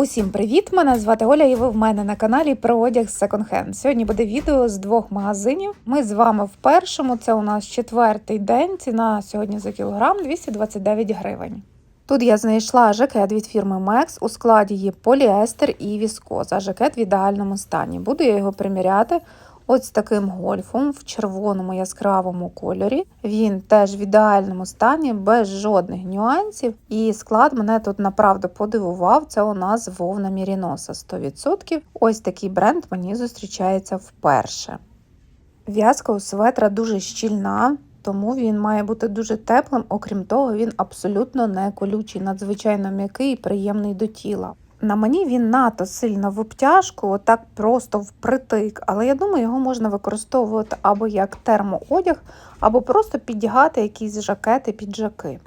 Усім привіт! Мене звати Оля, і ви в мене на каналі про одяг секонд-хенд. Сьогодні буде відео з двох магазинів. Ми з вами в першому. Це у нас четвертий день. Ціна сьогодні за кілограм 229 гривень. Тут я знайшла жакет від фірми Max. У складі є поліестер і віскоза. Жакет в ідеальному стані. Буду я його приміряти. Ось таким гольфом в червоному яскравому кольорі. Він теж в ідеальному стані, без жодних нюансів. І склад мене тут направду подивував. Це у нас вовна Міріноса 100%. Ось такий бренд мені зустрічається вперше. В'язка у светра дуже щільна. Тому він має бути дуже теплим, окрім того, він абсолютно не колючий, надзвичайно м'який і приємний до тіла. На мені він надто сильно в обтяжку, отак просто впритик, але я думаю, його можна використовувати або як термоодяг, або просто піддягати якісь жакети, піджаки.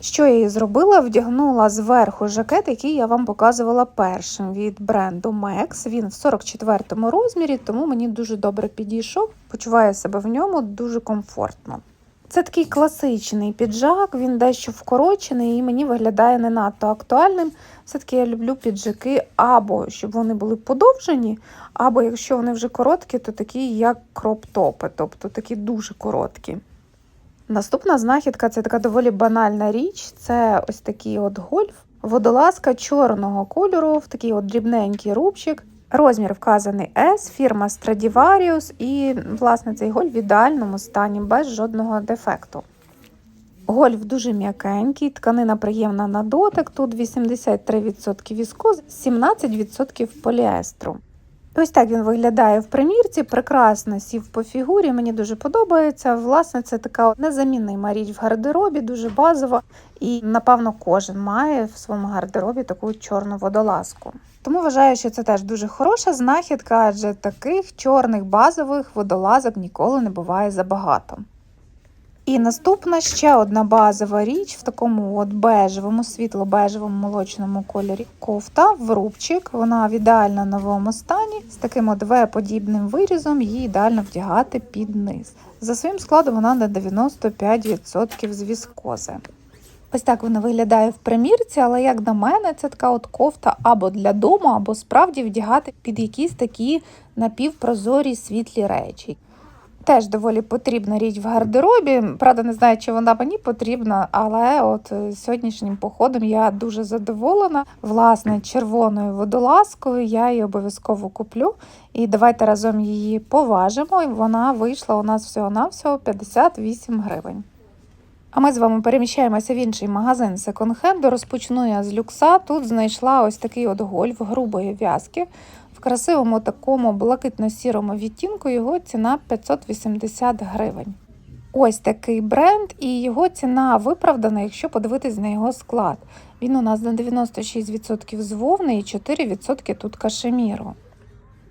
Що я і зробила? Вдягнула зверху жакет, який я вам показувала першим від бренду Mex. Він в 44 розмірі, тому мені дуже добре підійшов. Почуваю себе в ньому дуже комфортно. Це такий класичний піджак, він дещо вкорочений і мені виглядає не надто актуальним. Все-таки я люблю піджаки або щоб вони були подовжені, або якщо вони вже короткі, то такі як кроп-топи, тобто такі дуже короткі. Наступна знахідка це така доволі банальна річ. Це ось такий от гольф, водолазка чорного кольору, в такий от дрібненький рубчик. Розмір вказаний S, фірма Stradivarius і, власне, цей голь в ідеальному стані, без жодного дефекту. Гольф дуже м'якенький, тканина приємна на дотик, тут 83% віскоз, 17% поліестру. Ось так він виглядає в примірці, прекрасно сів по фігурі, мені дуже подобається. Власне, це така незамінна річ в гардеробі, дуже базова. І, напевно, кожен має в своєму гардеробі таку чорну водолазку. Тому вважаю, що це теж дуже хороша знахідка, адже таких чорних базових водолазок ніколи не буває забагато. І наступна ще одна базова річ в такому от бежевому, світло-бежевому молочному кольорі кофта в рубчик. Вона в ідеально новому стані, з таким от В-подібним вирізом, її ідеально вдягати під низ. За своїм складом вона на 95% з віскози. Ось так вона виглядає в примірці, але як на мене, це така от кофта або для дому, або справді вдягати під якісь такі напівпрозорі світлі речі. Теж доволі потрібна річ в гардеробі. Правда, не знаю, чи вона мені потрібна, але от е, сьогоднішнім походом я дуже задоволена. Власне, червоною водолазкою я її обов'язково куплю. І давайте разом її поважимо. Вона вийшла у нас всього-навсього 58 гривень. А ми з вами переміщаємося в інший магазин секонд-хенду. Розпочну я з люкса. Тут знайшла ось такий от гольф грубої в'язки. Красивому такому блакитно-сірому відтінку його ціна 580 гривень. Ось такий бренд, і його ціна виправдана, якщо подивитись на його склад. Він у нас на 96% з вовни і 4% тут кашеміру.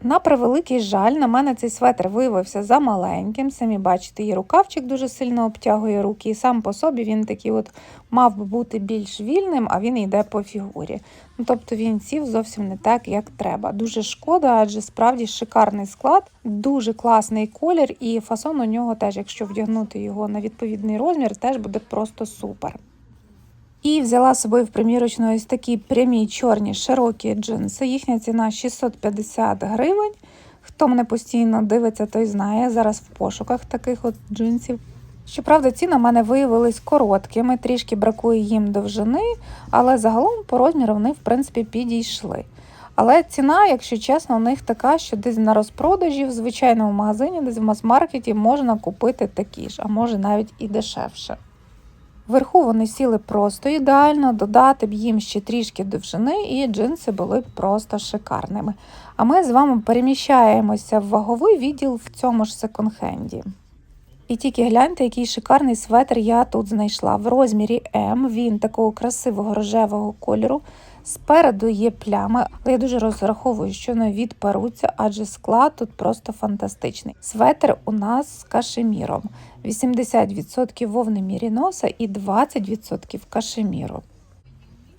На превеликий жаль, на мене цей светр виявився замаленьким. Самі бачите, і рукавчик дуже сильно обтягує руки, і сам по собі він такий от мав би бути більш вільним, а він йде по фігурі. Ну, Тобто він сів зовсім не так, як треба. Дуже шкода, адже справді шикарний склад, дуже класний колір, і фасон у нього теж, якщо вдягнути його на відповідний розмір, теж буде просто супер. І взяла з собою в примірочну ось такі прямі чорні широкі джинси. Їхня ціна 650 гривень. Хто мене постійно дивиться, той знає. Зараз в пошуках таких от джинсів. Щоправда, ціни в мене виявились короткими, трішки бракує їм довжини, але загалом по розміру вони, в принципі, підійшли. Але ціна, якщо чесно, у них така, що десь на розпродажі в звичайному магазині, десь в мас-маркеті можна купити такі ж, а може навіть і дешевше. Вверху вони сіли просто ідеально, додати б їм ще трішки довжини, і джинси були б просто шикарними. А ми з вами переміщаємося в ваговий відділ в цьому ж секонд-хенді. І тільки гляньте, який шикарний светр я тут знайшла. В розмірі М він такого красивого рожевого кольору. Спереду є плями, але я дуже розраховую, що вони відперуться, адже склад тут просто фантастичний. Светр у нас з кашеміром. 80% вовни міріноса і 20% кашеміру.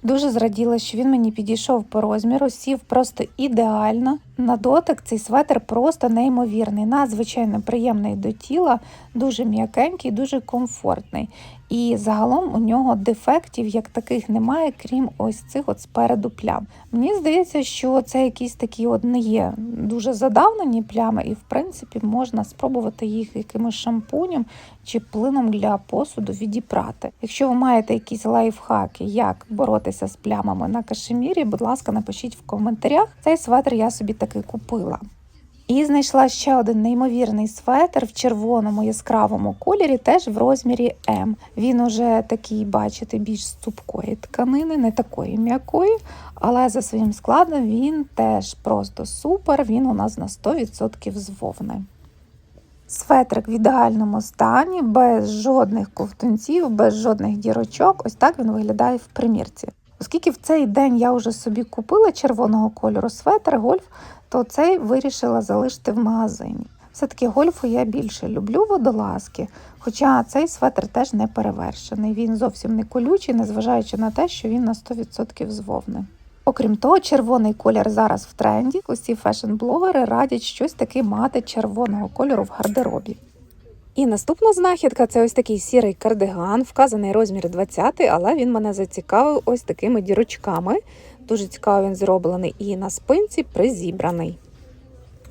Дуже зраділа, що він мені підійшов по розміру, сів просто ідеально. На дотик цей светр просто неймовірний, надзвичайно приємний до тіла, дуже м'якенький, дуже комфортний. І загалом у нього дефектів як таких немає, крім ось цих от спереду плям. Мені здається, що це якісь такі от не є дуже задавнені плями, і в принципі можна спробувати їх якимось шампунем чи плином для посуду відіпрати. Якщо ви маєте якісь лайфхаки, як боротися з плямами на кашемірі, будь ласка, напишіть в коментарях. Цей светр я собі таки купила. І знайшла ще один неймовірний светр в червоному яскравому кольорі, теж в розмірі М. Він уже такий, бачите, більш цупкої тканини, не такої м'якої, але за своїм складом він теж просто супер. Він у нас на 100% з вовни. Светрик в ідеальному стані, без жодних ковтунців, без жодних дірочок. Ось так він виглядає в примірці. Оскільки в цей день я вже собі купила червоного кольору светр, гольф, то цей вирішила залишити в магазині. Все-таки гольфу я більше люблю водолазки, хоча цей светр теж не перевершений. Він зовсім не колючий, незважаючи на те, що він на 100% з вовни. Окрім того, червоний колір зараз в тренді. Усі фешн-блогери радять щось таке мати червоного кольору в гардеробі. І наступна знахідка це ось такий сірий кардиган, вказаний розмір 20, але він мене зацікавив ось такими дірочками. Дуже цікаво він зроблений і на спинці призібраний.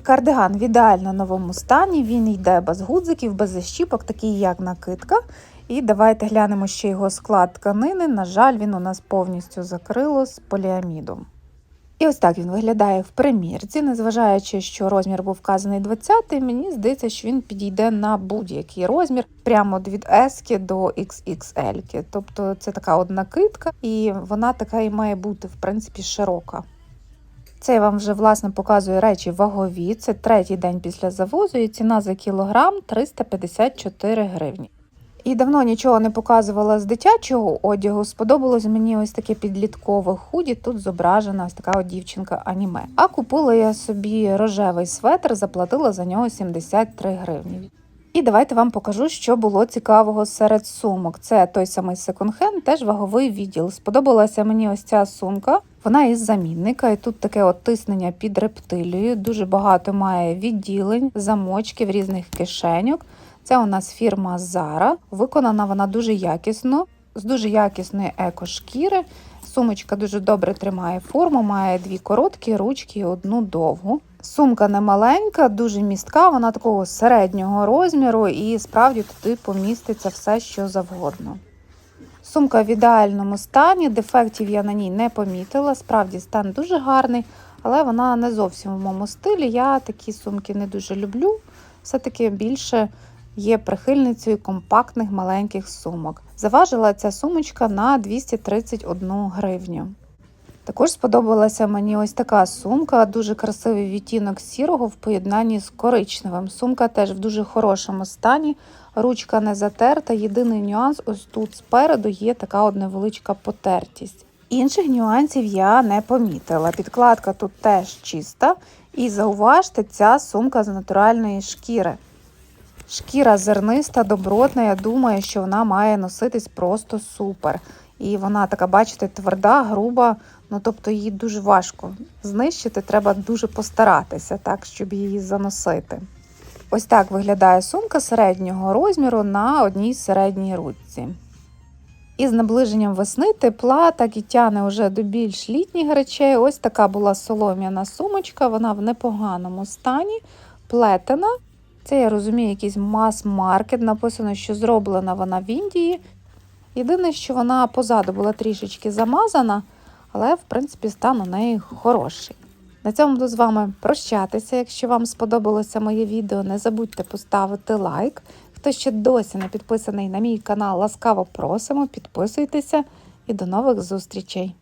Кардиган в ідеально новому стані, він йде без гудзиків, без защіпок, такий як накидка. І давайте глянемо ще його склад тканини. На жаль, він у нас повністю закрило з поліамідом. І ось так він виглядає в примірці, незважаючи, що розмір був вказаний 20, мені здається, що він підійде на будь-який розмір, прямо від S до XXL. Тобто це така одна китка, і вона така і має бути, в принципі, широка. Це я вам вже власне показую речі вагові. Це третій день після завозу, і ціна за кілограм 354 гривні. І давно нічого не показувала з дитячого одягу. Сподобалось мені ось таке підліткове худі. Тут зображена ось така от дівчинка аніме. А купила я собі рожевий светр, заплатила за нього 73 гривні. І давайте вам покажу, що було цікавого серед сумок. Це той самий секонд-хенд, теж ваговий відділ. Сподобалася мені ось ця сумка. Вона із замінника, і тут таке от тиснення під рептилією. Дуже багато має відділень, замочків, різних кишеньок. Це у нас фірма Zara. Виконана вона дуже якісно, з дуже якісної екошкіри. Сумочка дуже добре тримає форму, має дві короткі ручки і одну довгу. Сумка не маленька, дуже містка, вона такого середнього розміру і справді туди поміститься все, що завгодно. Сумка в ідеальному стані, дефектів я на ній не помітила. Справді стан дуже гарний, але вона не зовсім в моєму стилі. Я такі сумки не дуже люблю. Все-таки більше є прихильницею компактних маленьких сумок. Заважила ця сумочка на 231 гривню. Також сподобалася мені ось така сумка, дуже красивий відтінок сірого в поєднанні з коричневим. Сумка теж в дуже хорошому стані, ручка не затерта. Єдиний нюанс ось тут спереду є така от невеличка потертість. Інших нюансів я не помітила. Підкладка тут теж чиста. І зауважте, ця сумка з натуральної шкіри. Шкіра зерниста, добротна. Я думаю, що вона має носитись просто супер. І вона така, бачите, тверда, груба. Ну тобто її дуже важко знищити. Треба дуже постаратися, так, щоб її заносити. Ось так виглядає сумка середнього розміру на одній середній ручці. І з наближенням весни тепла, так і тяне вже до більш літніх речей. Ось така була солом'яна сумочка, вона в непоганому стані, плетена. Це, я розумію, якийсь мас-маркет. Написано, що зроблена вона в Індії. Єдине, що вона позаду була трішечки замазана, але, в принципі, стан у неї хороший. На цьому буду з вами прощатися. Якщо вам сподобалося моє відео, не забудьте поставити лайк. Хто ще досі не підписаний на мій канал, ласкаво просимо, підписуйтеся і до нових зустрічей!